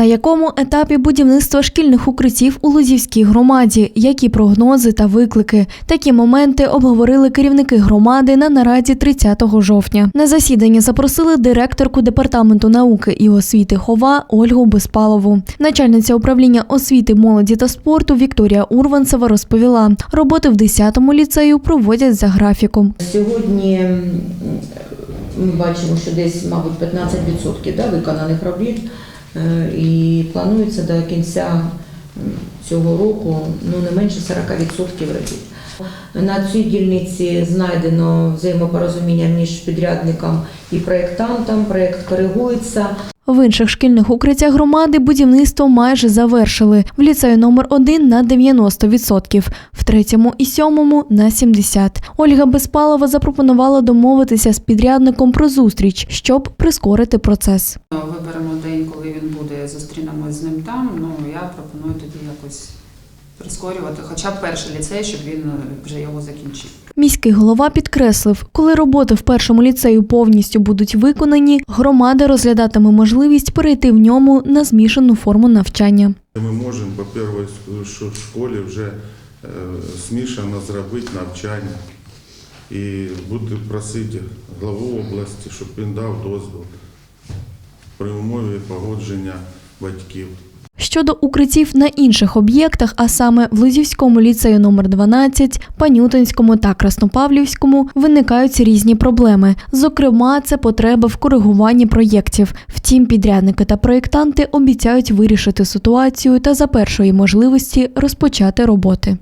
На якому етапі будівництва шкільних укриттів у Лузівській громаді? Які прогнози та виклики? Такі моменти обговорили керівники громади на нараді 30 жовтня. На засідання запросили директорку департаменту науки і освіти Хова Ольгу Безпалову. Начальниця управління освіти, молоді та спорту Вікторія Урванцева розповіла, роботи в 10-му ліцею проводять за графіком. Сьогодні ми бачимо, що десь, мабуть, 15% да, виконаних робіт. Е, І планується до кінця цього року ну, не менше 40% робіт. На цій дільниці знайдено взаємопорозуміння між підрядником і проєктантом. Проєкт коригується. В інших шкільних укриттях громади будівництво майже завершили. В ліцею номер 1 на 90%, в третьому і сьомому на 70%. Ольга Безпалова запропонувала домовитися з підрядником про зустріч, щоб прискорити процес. День, коли він буде, зустрінемось з ним там. Ну я пропоную тоді якось прискорювати, хоча б перший ліцей, щоб він е, вже його закінчив. Міський голова підкреслив, коли роботи в першому ліцею повністю будуть виконані, громада розглядатиме можливість перейти в ньому на змішану форму навчання. Ми можемо по першій ш- школі вже е, смішано зробити навчання і буду просити главу області, щоб він дав дозвіл при умові погодження батьків. Щодо укриттів на інших об'єктах, а саме в Лозівському ліцею номер 12, Панютинському та Краснопавлівському, виникають різні проблеми. Зокрема, це потреба в коригуванні проєктів. Втім, підрядники та проєктанти обіцяють вирішити ситуацію та за першої можливості розпочати роботи.